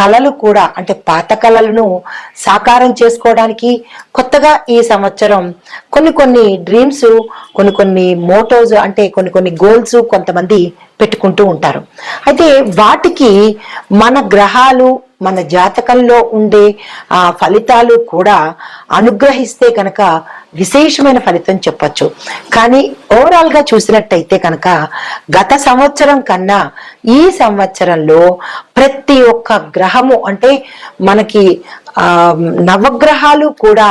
కళలు కూడా అంటే పాత కళలను సాకారం చేసుకోవడానికి కొత్తగా ఈ సంవత్సరం కొన్ని కొన్ని డ్రీమ్స్ కొన్ని కొన్ని మోటోస్ అంటే కొన్ని కొన్ని గోల్స్ కొంతమంది పెట్టుకుంటూ ఉంటారు. అయితే వాటికి మన గ్రహాలు మన జాతకంలో ఉండే ఆ ఫలితాలు కూడా అనుగ్రహిస్తే కనుక విశేషమైన ఫలితం చెప్పచ్చు. కానీ ఓవరాల్గా చూసినట్టయితే కనుక గత సంవత్సరం కన్నా ఈ సంవత్సరంలో ప్రతి ఒక్క గ్రహము అంటే మనకి నవగ్రహాలు కూడా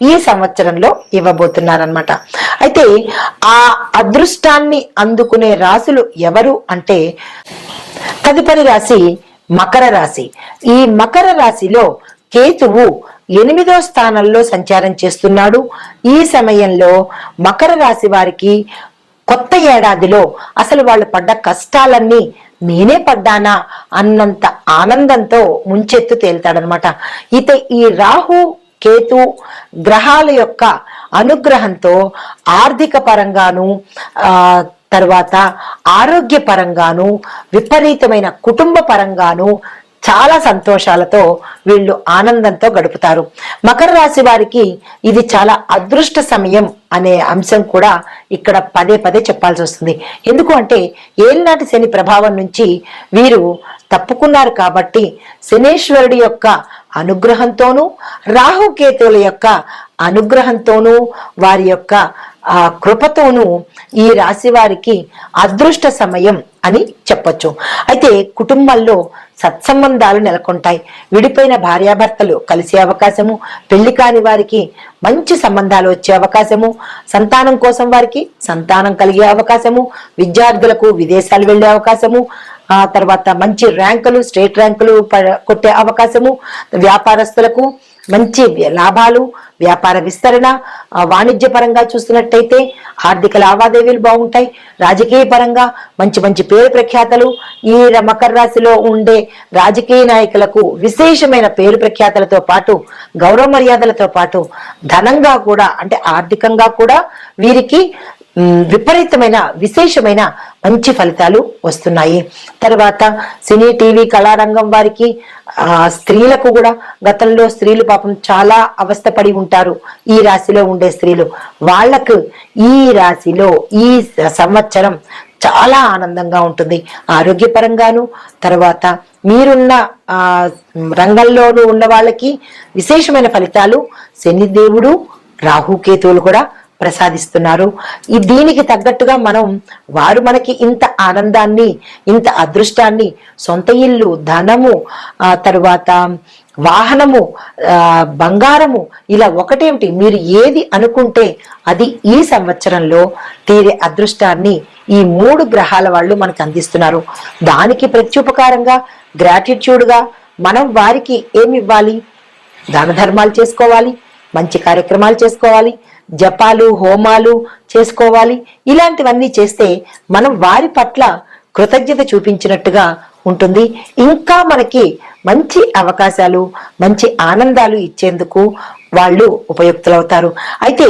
ఈ సంవత్సరంలో ఇవ్వబోతున్నారనమాట అయితే ఆ అదృష్టాన్ని అందుకునే రాశులు ఎవరు అంటే తదుపరి రాశి మకర రాశి. ఈ మకర రాశిలో కేతువు ఎనిమిదో స్థానంలో సంచారం చేస్తున్నాడు. ఈ సమయంలో మకర రాశి వారికి కొత్త ఏడాదిలో అసలు వాళ్ళు పడ్డ కష్టాలన్నీ నేనే పడ్డానా అన్నంత ఆనందంతో ముంచెత్తు తేలుతాడనమాట అయితే ఈ రాహు కేతు గ్రహాల యొక్క అనుగ్రహంతో ఆర్థిక పరంగాను తర్వాత ఆరోగ్య పరంగాను విపరీతమైన కుటుంబ పరంగాను చాలా సంతోషాలతో వీళ్ళు ఆనందంతో గడుపుతారు. మకర రాశి వారికి ఇది చాలా అదృష్ట సమయం అనే అంశం కూడా ఇక్కడ పదే పదే చెప్పాల్సి వస్తుంది. ఎందుకు అంటే ఏలినాటి శని ప్రభావం నుంచి వీరు తప్పుకున్నారు కాబట్టి శనేశ్వరుడి యొక్క అనుగ్రహంతోనూ రాహుకేతువుల యొక్క అనుగ్రహంతోనూ వారి యొక్క ఆ కృపతోనూ ఈ రాశి వారికి అదృష్ట సమయం అని చెప్పొచ్చు. అయితే కుటుంబంలో సత్సంబంధాలు నెలకొంటాయి. విడిపోయిన భార్యాభర్తలు కలిసే అవకాశము పెళ్ళి కాని వారికి మంచి సంబంధాలు వచ్చే అవకాశము సంతానం కోసం వారికి సంతానం కలిగే అవకాశము విద్యార్థులకు విదేశాలు వెళ్ళే అవకాశము ఆ తర్వాత మంచి ర్యాంకులు స్టేట్ ర్యాంకులు ప- కొట్టే అవకాశము వ్యాపారస్తులకు. మంచి లాభాలు వ్యాపార విస్తరణ వాణిజ్య పరంగా చూస్తున్నట్టయితే ఆర్థిక లావాదేవీలు బాగుంటాయి. రాజకీయ పరంగా మంచి మంచి పేరు ప్రఖ్యాతలు ఈ మకర రాశిలో ఉండే రాజకీయ నాయకులకు విశేషమైన పేరు ప్రఖ్యాతలతో పాటు గౌరవ మర్యాదలతో పాటు ధనంగా కూడా అంటే ఆర్థికంగా కూడా వీరికి విపరీతమైన విశేషమైన మంచి ఫలితాలు వస్తున్నాయి. తర్వాత సినీ టీవీ కళారంగం వారికి ఆ స్త్రీలకు కూడా గతంలో స్త్రీలు పాపం చాలా అవస్థపడి ఉంటారు. ఈ రాశిలో ఉండే స్త్రీలు వాళ్ళకు ఈ రాశిలో ఈ సంవత్సరం చాలా ఆనందంగా ఉంటుంది. ఆరోగ్యపరంగాను తర్వాత మీరున్న ఆ రంగంలోనూ ఉన్న వాళ్ళకి విశేషమైన ఫలితాలు శనిదేవుడు రాహుకేతువులు కూడా ప్రసాదిస్తున్నారు. ఈ దీనికి తగ్గట్టుగా మనం వారు మనకి ఇంత ఆనందాన్ని ఇంత అదృష్టాన్ని సొంత ఇల్లు ధనము ఆ తర్వాత వాహనము బంగారము ఇలా ఒకటేమిటి? మీరు ఏది అనుకుంటే అది ఈ సంవత్సరంలో తీరే అదృష్టాన్ని ఈ మూడు గ్రహాల వాళ్ళు మనకు అందిస్తున్నారు. దానికి ప్రత్యుపకారంగా గ్రాటిట్యూడ్గా మనం వారికి ఏమి ఇవ్వాలి? దాన ధర్మాలు చేసుకోవాలి మంచి కార్యక్రమాలు చేసుకోవాలి జపాలు హోమాలు చేసుకోవాలి. ఇలాంటివన్నీ చేస్తే మనం వారి పట్ల కృతజ్ఞత చూపించినట్టుగా ఉంటుంది. ఇంకా మనకి మంచి అవకాశాలు మంచి ఆనందాలు ఇచ్చేందుకు వాళ్ళు ఉపయుక్తులవుతారు. అయితే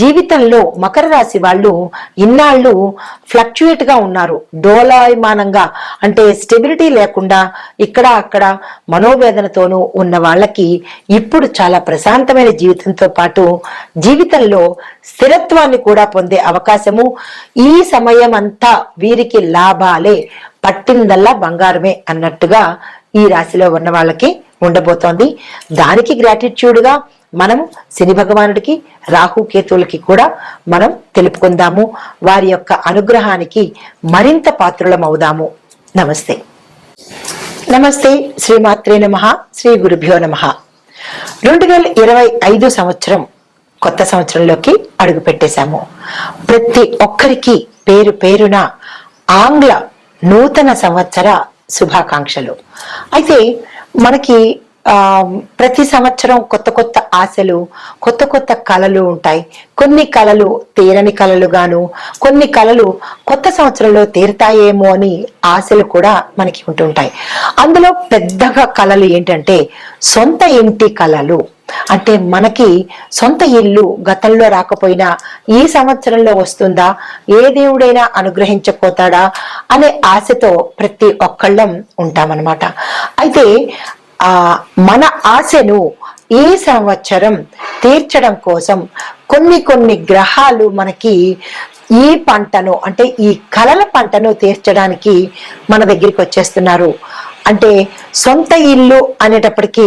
జీవితంలో మకర రాశి వాళ్ళు ఇన్నాళ్ళు ఫ్లక్చుయేట్గా ఉన్నారు. డోలాయమానంగా అంటే స్టెబిలిటీ లేకుండా ఇక్కడ అక్కడ మనోవేదనతోనూ ఉన్న వాళ్ళకి ఇప్పుడు చాలా ప్రశాంతమైన జీవితంతో పాటు జీవితంలో స్థిరత్వాన్ని కూడా పొందే అవకాశము ఈ సమయం అంతా వీరికి లాభాలే పట్టిందల్లా బంగారమే అన్నట్టుగా ఈ రాశిలో ఉన్న వాళ్ళకి ఉండబోతోంది. దానికి గ్రాటిట్యూడ్గా మనం శని భగవానుడికి రాహు కేతువులకి కూడా మనం తెలుపుకుందాము. వారి యొక్క అనుగ్రహానికి మరింత పాత్రులం అవుదాము నమస్తే. నమస్తే. శ్రీమాత్రే నమ. శ్రీ గురుభ్యో నమ. రెండు వేల ఇరవై ఐదు సంవత్సరం కొత్త సంవత్సరంలోకి అడుగు పెట్టేశాము. ప్రతి ఒక్కరికి పేరు పేరున ఆంగ్ల నూతన సంవత్సర శుభాకాంక్షలు. అయితే మనకి ప్రతి సంవత్సరం కొత్త కొత్త ఆశలు కొత్త కొత్త కళలు ఉంటాయి. కొన్ని కళలు తీరని కళలు గాను కొన్ని కళలు కొత్త సంవత్సరంలో తీరుతాయేమో అని ఆశలు కూడా మనకి ఉంటుంటాయి. అందులో పెద్దగా కళలు ఏంటంటే సొంత ఇంటి కళలు. అంటే మనకి సొంత ఇల్లు గతంలో రాకపోయినా ఈ సంవత్సరంలో వస్తుందా ఏ దేవుడైనా అనుగ్రహించకపోతాడా అనే ఆశతో ప్రతి ఒక్కళ్ళం ఉంటామన్నమాట. అయితే ఆ మన ఆశను ఈ సంవత్సరం తీర్చడం కోసం కొన్ని కొన్ని గ్రహాలు మనకి ఈ పంటను అంటే ఈ కలల పంటను తీర్చడానికి మన దగ్గరికి వచ్చేస్తున్నారు. అంటే సొంత ఇల్లు అనేటప్పటికీ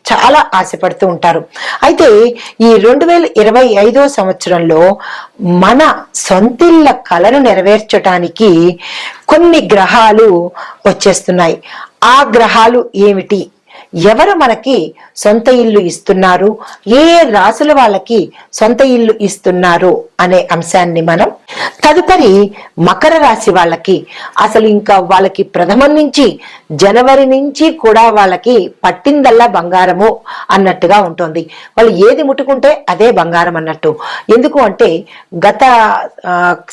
చాలా ఆశపడుతూ ఉంటారు. అయితే ఈ రెండు వేల ఇరవై ఐదో సంవత్సరంలో మన సొంతిళ్ళ కళను నెరవేర్చడానికి కొన్ని గ్రహాలు వచ్చేస్తున్నాయి. ఆ గ్రహాలు ఏమిటి? ఎవరు మనకి సొంత ఇల్లు ఇస్తున్నారు? ఏ రాసుల వాళ్ళకి సొంత ఇల్లు ఇస్తున్నారు అనే అంశాన్ని మనం తదుపరి మకర రాశి వాళ్ళకి అసలు ఇంకా వాళ్ళకి ప్రథమం నుంచి జనవరి నుంచి కూడా వాళ్ళకి పట్టిందల్లా బంగారము అన్నట్టుగా ఉంటుంది. వాళ్ళు ఏది ముట్టుకుంటే అదే బంగారం అన్నట్టు. ఎందుకు అంటే గత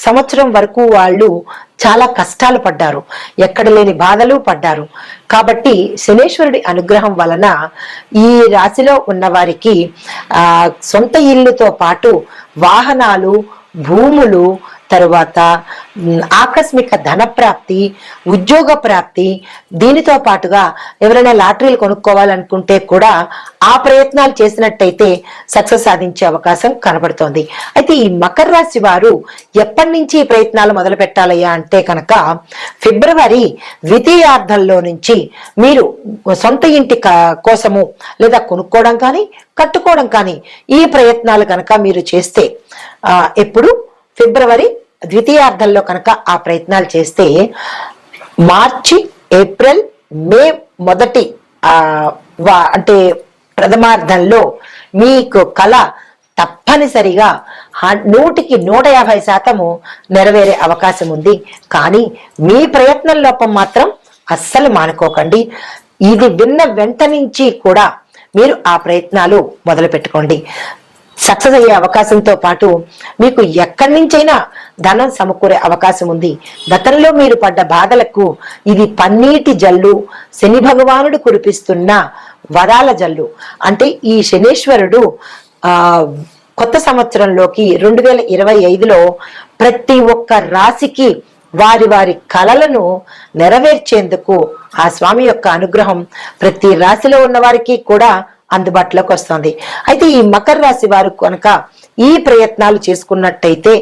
సంవత్సరం వరకు వాళ్ళు చాలా కష్టాలు పడ్డారు. ఎక్కడ లేని బాధలు పడ్డారు. కాబట్టి శనేశ్వరుడి అనుగ్రహం వలన ఈ రాశిలో ఉన్న వారికి ఆ సొంత ఇల్లుతో పాటు వాహనాలు భూములు తరువాత ఆకస్మిక ధన ప్రాప్తి ఉద్యోగ ప్రాప్తి దీనితో పాటుగా ఎవరైనా లాటరీలు కొనుక్కోవాలనుకుంటే కూడా ఆ ప్రయత్నాలు చేసినట్టయితే సక్సెస్ సాధించే అవకాశం కనబడుతోంది. అయితే ఈ మకర రాశి వారు ఎప్పటి నుంచి ఈ ప్రయత్నాలు మొదలు పెట్టాలయ్యా అంటే కనుక ఫిబ్రవరి ద్వితీయార్థంలో నుంచి మీరు సొంత ఇంటి కోసము లేదా కొనుక్కోవడం కానీ కట్టుకోవడం కానీ ఈ ప్రయత్నాలు కనుక మీరు చేస్తే ఎప్పుడు? ఫిబ్రవరి ద్వితీయార్థంలో కనుక ఆ ప్రయత్నాలు చేస్తే మార్చి ఏప్రిల్ మే మొదటి ఆ, అంటే ప్రథమార్థంలో మీకు కళ తప్పనిసరిగా నూటికి నూట యాభై శాతము నెరవేరే అవకాశం ఉంది. కానీ మీ ప్రయత్నం లోపం మాత్రం అస్సలు మానుకోకండి. ఇది విన్న వెంట నుంచి కూడా మీరు ఆ ప్రయత్నాలు మొదలు పెట్టుకోండి సక్సెస్ అయ్యే అవకాశంతో పాటు మీకు ఎక్కడి నుంచైనా ధనం సమకూరే అవకాశం ఉంది. గతంలో మీరు పడ్డ బాధలకు ఇది పన్నీటి జల్లు శని భగవానుడు కురిపిస్తున్న వరాల జల్లు. అంటే ఈ శనేశ్వరుడు ఆ కొత్త సంవత్సరంలోకి రెండు వేల ఇరవై ఐదులో ప్రతి ఒక్క రాశికి వారి వారి కలలను నెరవేర్చేందుకు ఆ స్వామి యొక్క అనుగ్రహం ప్రతి రాశిలో ఉన్న వారికి కూడా అందుబాటులోకి వస్తుంది. అయితే ఈ మకర రాశి వారు కనుక ఈ ప్రయత్నాలు చేసుకున్నట్టయితే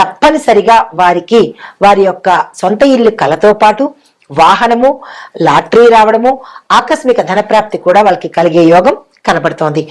తప్పనిసరిగా వారికి వారి యొక్క సొంత ఇల్లు కలతో పాటు వాహనము లాటరీ రావడము ఆకస్మిక ధనప్రాప్తి కూడా వాళ్ళకి కలిగే యోగం కనబడుతోంది.